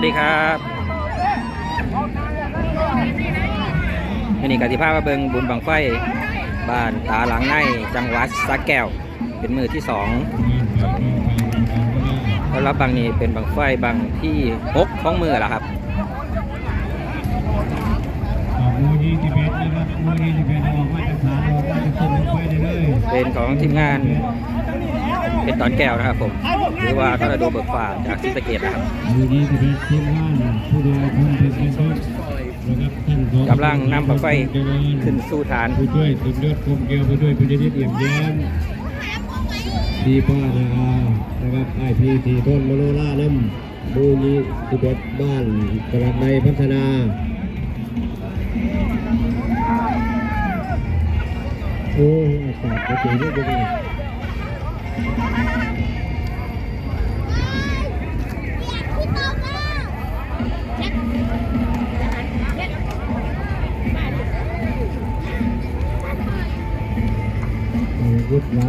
วัสดีครับวันนี้กติภาพมาเบิงบุญบังไฟ บ้านตาหลังในจังหวัดสระแก้ว เป็นมือที่สองแล้วรับบางนี้เป็นบังไฟบางที่หกของมือแล้วครับออกมูยี่สิบเอ็ดนะครับเอ็ดออกมาตรฐานออกมาตรฐานไฟได้เลยเป็นของทีมงาน เป็นตอนแก้วนะครับผมหรือว่าทอร์นาโดเบิกฟ้าจากซิสะเกตนะครับมูยี่สิบเอ็ดทีมงานผู้ดูแลคนเป็นเป็นต้นนะครับท่านของกำลังนำบังไฟขึ้นสู่ฐานผู้ช่วยสุดยอดคมเกลียวผู้ช่วยผู้ยดิตเอี่ยมแย้มดีป้านาอานะครับไอพีสีต้นมโนราน้ำมูยี่สิบเอ็ดบ้านกระในพัฒนาโอ้ยอากาศปกตินี่เป็นไงโอ้ยรุดไล่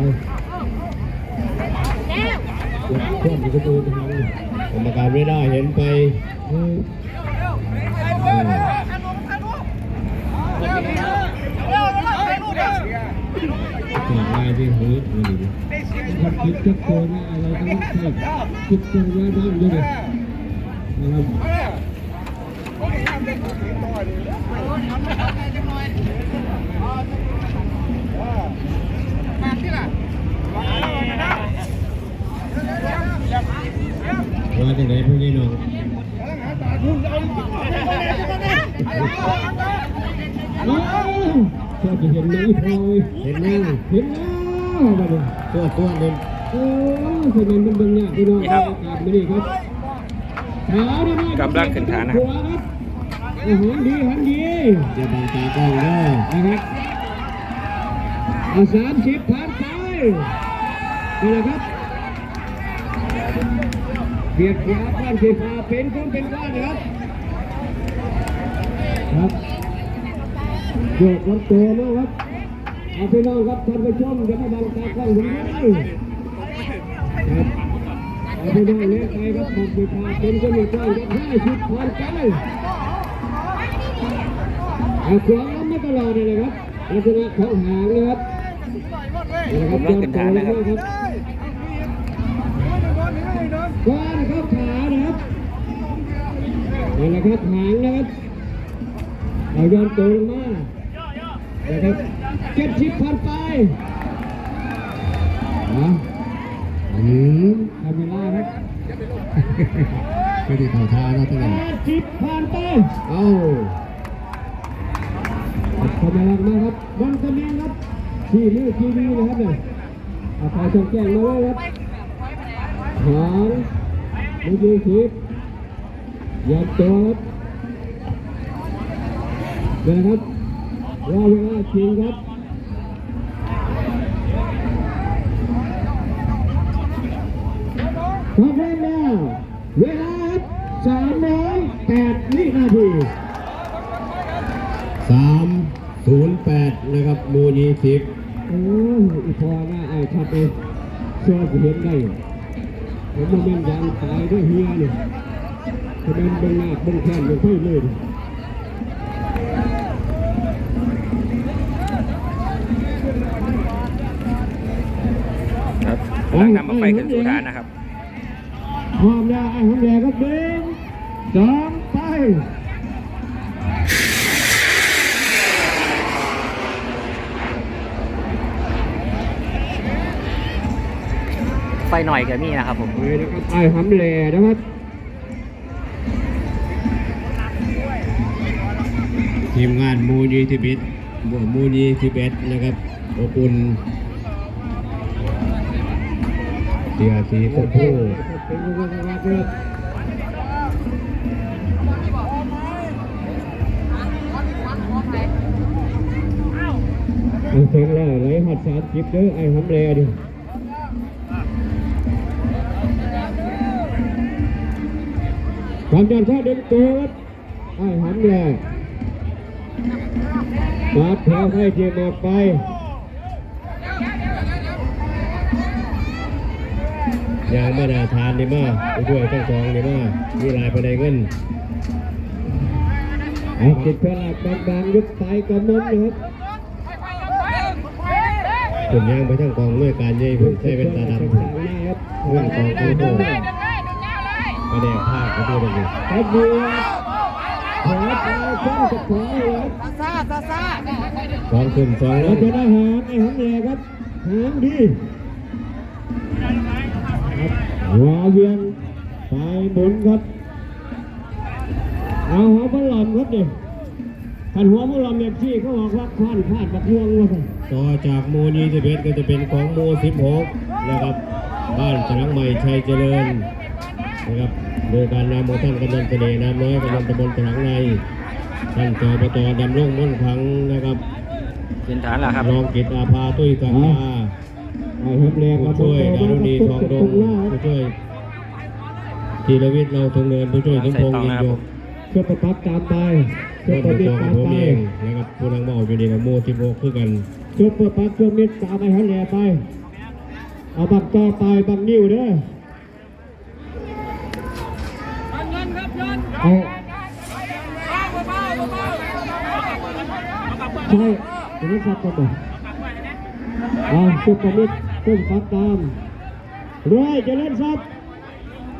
รุดช่วงที่ประตูทางกรรมการไม่ได้เห็นไปเฮ้ยเออจากลายที่เฮ้ย อะไรดิมันคิดจะโกนอะไรก็ต้องใช่คิดจะว่าบ้างด้วยดินะครับว่าจะไหนพวกนี้น้องชอบจะเห็นไหมพลอยเห็นแล้วเห็นแล้วมาดูตัวตัวเด่นโอ้ยคนนั้นมันเบิ่งเนี่ยพี่น้องครับไม่ดีครับขาดีมากกำลังขึ้นฐานะครับหัวโอ้โหดีหันดีจะบังตากล้องเด้นะครับอาสามสิบผ่านไปนี่แหละครับเบียดขวาบ้านสีฟ้าเป็นคนเป็นก้อนนะครับครับโยกรถตัวนะครับ เอาพี่น้องครับท่านผู้ชมจะมาบังตากล้องผมได้ครับเอาพี่น้องเลี้ยงไปครับบอกสีฟ้าเป็นคนเป็นก้อนครับห้าสิบพันไปเอาขวาล้ำมาตลอดเลยนะครับลักษณะของหางนะครับนะครับกำลังขึ้นฐานนะครับก้อนนะครับขานะครับนี่นแหละครับหางนะครับเอาย้อนตัวลงมา นะครับเจ็ดสิบพันไปนะอืมทำเวลาครับไม่ได้เข่าท่านะตั้งแต่แปดสิบพันไปเอ้าทำเวลามาครับบนคะแนนครับที่มือทีวีนะครับเนี่ยเอาใครส่งแจ้งมาเลยครับหางไม่ยี่สิบอย่าตบเดี๋ยวนะครับ รอเวลาจริงครับพร้อมแล้วเวลาสามร้อยแปดวินาทีสามศูนย์แปดนะครับมูยี่สิบโอ้ยอีพอหน้าไอ้ชัดเองชอบเห็นได้ผมมันเป็นยางตายด้วยเฮียนี่ทำไมเบิ่งหน้าเบิ่งแค้นเบิ่งไฟเลยดิ ครับ กำลังนำบังไฟขึ้นสู่ฐานนะครับพร้อมแล้วไอ้ผมแดงครับหนึ่งสองไปไฟหน่อยก็มีนะครับผมไปนะครับไอ้หำแหล่นะครับทีมงานมูนีทิบิตบวกมูนีทิเบตนะครับอบอุ่น เียสีชมพูเอาเสร็จแล้วเลยหัดสามจิบเด้อไอ้หำแหล่ดิความดันท่าเดินตัวไอ้หันแรงมาแถวให้เทียมออกไป ยางไมานาทานนี่มาผู้ช่วยทั้งสองนี่มามีลายภายในเงินเอาจิตเพลักบางๆยุบไปกระมุมนะครับผมยางไปทั้งกองด้วยการเย่เพิ่งใช้เป็นตาดำเรื่องกองตัวโตมาแดงภาคก็ตัวเดียวครับดีขอไปช่องกับขอเลยซาซาซาสองขึ้นสองแล้วจะได้หางไอ้หางแหล่ครับหางดี วาเวียนไปหมุนครับ เอาหัวมันหลอมครับดิขันหัวมันหลอมแบบที่เขาบอกว่าควานพลาดบักม่วงว่าซั่นต่อจากโมยี่สิบเอ็ดก็จะเป็นของโมสิบหกนะครับ บ้านฉลังใหม่ชัยเจริญนะครับโดยการนำของท่านกำนันเสน่ห์น้ำน้อยกำนันตำบลฉลังในท่านจอบตดำรงม่นพังนะครับเป็นฐานแล้วครับรองกิตอาภาตุ้ยกังกา ผู้ช่วยดารุณีทองดงผู้ช่วยธีรวิทย์เราทงเนินผู้ช่วยสมพงษ์ยิงยกเพื่อประพับตามไปเพื่เพื่ออปประระดิษกอบฐ์ตามผมไปเองนะครับผู้นังเมาอยู่ดีกับโมสิบหกคือกันเพื่อประพับเพื่อมิตรตามไปหันแหล่ไปเอาบักต่อไปบักนิ้วเด้อเอาใช่ถึงนี้ครับครับผมเอาเพื่อประมิตร ต้มฟักตามร้อยเจะเล่นซับ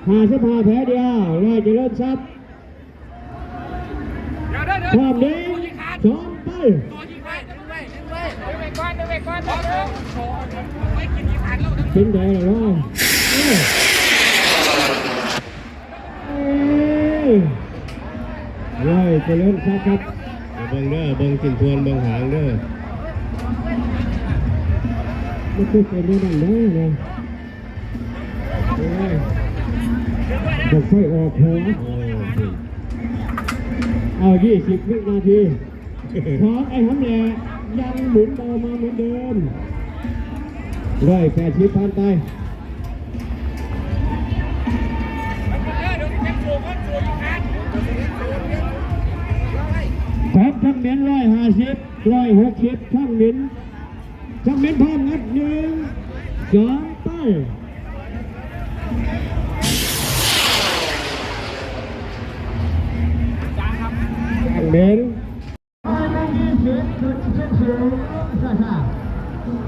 ห้าสิบห้าแผลเดียวร้อยเจะเล่นซับความดีสองไปเป็นไงล่ะน้องเอ้ยเอ้ยร้อยเจริญทรัพย์ครับเบิ่งเด้อเบิ่งกินทวนเบิ่งหางเด้อ ไม่คือเป็นเรื่องนั้นนะนะเอ้ยบอกไฟออกหัวโอ้ยเอายี่สิบวินาทีของไอ้หำแหล่ยังหมุนเบามาเหมือนเดิมร้อยแปดสิบพันไปของช่างเหม็นร้อยห้าสิบร้อยหกสิบช่างเหม็น ช่างเหม็นพร้อมนัดหนึ่งสองไปช่างเหม็น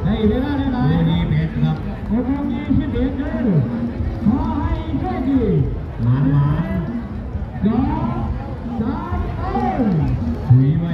ให้เวลาได้ไหมนี่เม็ดครับหกโมงยี่สิบเอ็ดเดือนขอให้โชคดีหมานหมาน สองสามเอ้ย ถุยไว้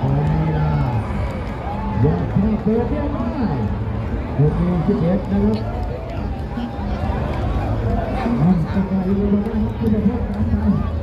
ของมีนาอยากให้เกิดเรื่องได้หกโมงสิบเอ็ดนะครับมันจะกลายเป็นวันที่เราพบกัน